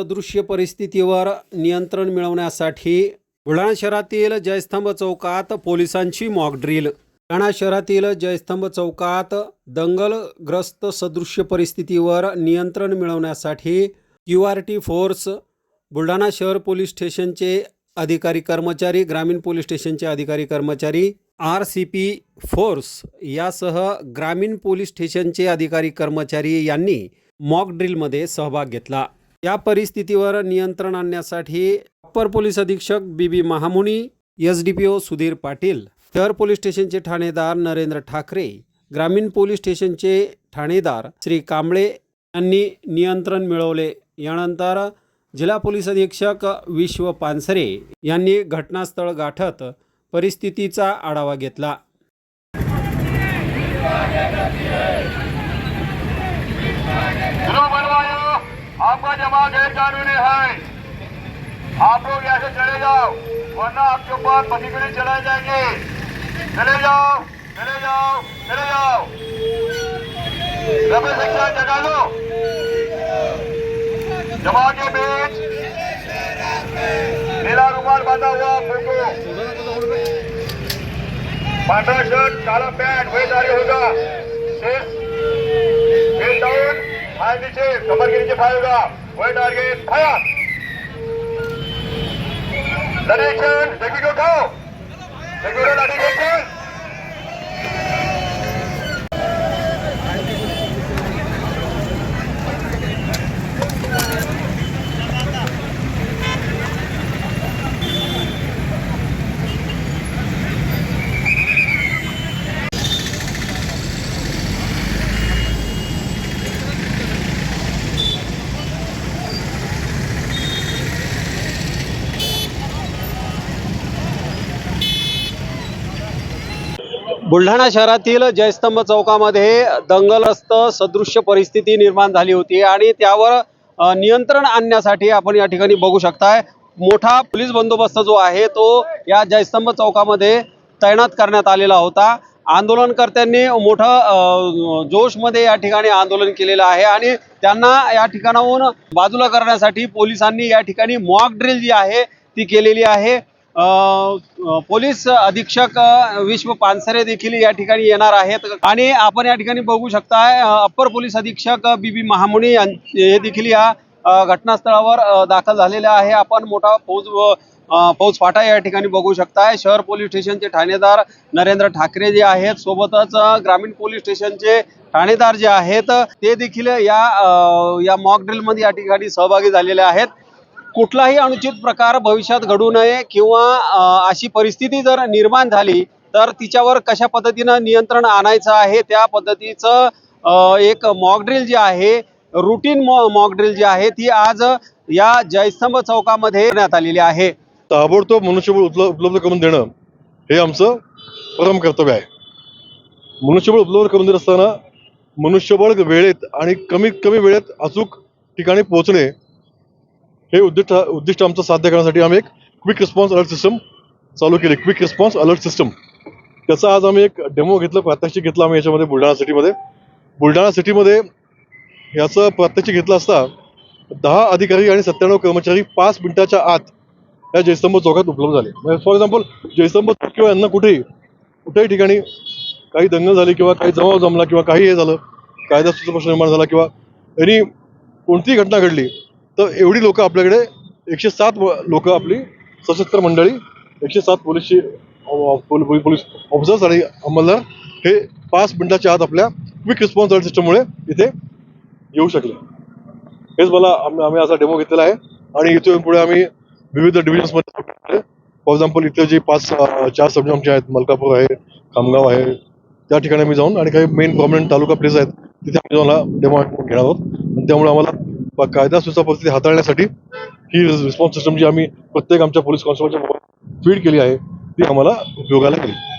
सदृश्य परिस्थितीवर नियंत्रण मिळवण्यासाठी बुलढाणा शहरातील जयस्तंभ चौकात पोलिसांची मॉकड्रिल बुलढाणा शहरातील जयस्तंभ चौकात दंगलग्रस्त सदृश्य परिस्थितीवर नियंत्रण मिळवण्यासाठी Q R T force Buldhana शहर पोलीस स्टेशनचे अधिकारी कर्मचारी ग्रामीण पोलीस स्टेशनचे अधिकारी कर्मचारी आर सी पी फोर्स यासह ग्रामीण पोलीस स्टेशनचे अधिकारी कर्मचारी यांनी मॉक ड्रिलमध्ये सहभाग घेतला. या परिस्थितीवर नियंत्रण आणण्यासाठी अप्पर पोलीस अधीक्षक B B Mahamuni S D P O Sudhir Patil शहर पोलीस स्टेशनचे ठाणेदार नरेंद्र ठाकरे ग्रामीण पोलीस स्टेशनचे ठाणेदार श्री कांबळे यांनी नियंत्रण मिळवले. यानंतर जिल्हा पोलीस अधीक्षक विश्व पानसरे यांनी घटनास्थळ गाठत परिस्थितीचा आढावा घेतला. आपका जमा गैर कानूनी है। आप लोग यहाँ से चले जाओ वरना आपके ऊपर पथिकड़ी चलाए जाएंगे। चले जाओ चले जाओ चले जाओ। रमेश सिंह जगा लो। जमा के बीच नीला रुमाल बांधा हुआ फोटो पांढरा शर्ट काला पैंट वही जारी होगा। सिर डाउन हाथ नीचे कमर के नीचे फायर होगा वही टारगेट फायर डायरेक्शन देखी को उठाओ देखी को डायरेक्शन बुलढाणा शहरातील जयस्तंभ चौकामध्ये दंगलस्त सदृश्य परिस्थिती निर्माण झाली होती आणि त्यावर नियंत्रण आणण्यासाठी आपण या ठिकाणी बघू शकताय. मोठा पोलीस बंदोबस्त जो आहे तो या जयस्तंभ चौकामध्ये तैनात करण्यात आलेला होता. आंदोलनकर्त्यांनी मोठं जोशमध्ये या ठिकाणी आंदोलन केलेलं आहे आणि त्यांना या ठिकाणाहून बाजूला करण्यासाठी पोलिसांनी या ठिकाणी मॉक ड्रिल जी आहे ती केलेली आहे. पोलीस अधीक्षक विश्व पानसरे देखील या ठिकाणी येणार आहेत. आणि आपण या ठिकाणी बघू शकताय अप्पर पोलीस अधीक्षक बी बी महामुनी हे देखील या घटनास्थळावर दाखल झालेले आहे. आपण मोठा फौज फौज फाटा या ठिकाणी बघू शकताय. शहर पोलीस स्टेशनचे ठाणेदार नरेंद्र ठाकरे जे आहेत सोबतच ग्रामीण पोलीस स्टेशनचे ठाणेदार जे आहेत ते देखील या या मॉक ड्रिलमध्ये या ठिकाणी सहभागी झालेले आहेत. कुठलाही अनुचित प्रकार भविष्यात घडू नये किंवा अशी परिस्थिती जर निर्माण झाली तर तिच्यावर कशा पद्धतीनं नियंत्रण आणायचं आहे त्या पद्धतीचं एक मॉकड्रिल जी आहे रुटीन मॉ मॉकड्रिल जी आहे ती आज या जयस्तंभ चौकामध्ये करण्यात आलेली आहे. ताबडतोब मनुष्यबळ उपल- उपलब्ध करून देणं हे आमचं परम कर्तव्य आहे. मनुष्यबळ उपलब्ध करून देत असताना मनुष्यबळ वेळेत आणि कमीत कमी वेळेत अचूक ठिकाणी पोहोचणे हे उद्दिष्ट उद्दिष्ट आमचं साध्य करण्यासाठी आम्ही एक क्विक रिस्पॉन्स अलर्ट सिस्टम चालू केली. क्विक रिस्पॉन्स अलर्ट सिस्टम त्याचा आज आम्ही एक डेमो घेतलं प्रात्यक्षिक घेतलं आम्ही याच्यामध्ये बुलढाणा सिटीमध्ये बुलढाणा सिटीमध्ये याचं प्रात्यक्षिक घेतलं असता दहा अधिकारी आणि सत्त्याण्णव कर्मचारी पाच मिनिटाच्या आत या जयस्तंभ चौकात उपलब्ध झाले. म्हणजे फॉर एक्झाम्पल जयस्तंभ चौक किंवा यांना कुठेही कुठेही ठिकाणी काही दंगल झाली किंवा काही जमाव जमला किंवा काही हे झालं कायदा सुव्यवस्था प्रश्न निर्माण झाला किंवा यांनी कोणतीही घटना घडली तर एवढी लोक आपल्याकडे एकशे सात लोक आपली सशस्त्र मंडळी एकशे सात पोलीसची पोलीस ऑफिसर्स आणि अंमलदार हे पाच मिनिटाच्या आत आपल्या क्विक रिस्पॉन्स सिस्टममुळे इथे येऊ शकले. हेच मला आम्ही असा डेमो घेतलेला आहे. आणि इथून पुढे आम्ही विविध डिव्हिजन्समध्ये फॉर एक्झाम्पल इथे जे पाच चार सब आमचे आहेत मलकापूर आहे खामगाव आहे त्या ठिकाणी आम्ही जाऊन आणि काही मेन प्रॉमिनंट तालुका प्लेस आहेत तिथे आम्ही जाऊन डेमो घेणार आहोत. त्यामुळे आम्हाला कायदा सुव्यवस्था परिस्थिती हाताळण्यासाठी ही रिस्पॉन्स सिस्टम जी आम्ही प्रत्येक आमच्या पोलीस कॉन्स्टेबलच्या फीड केली आहे ती आम्हाला उपयोगाला येईल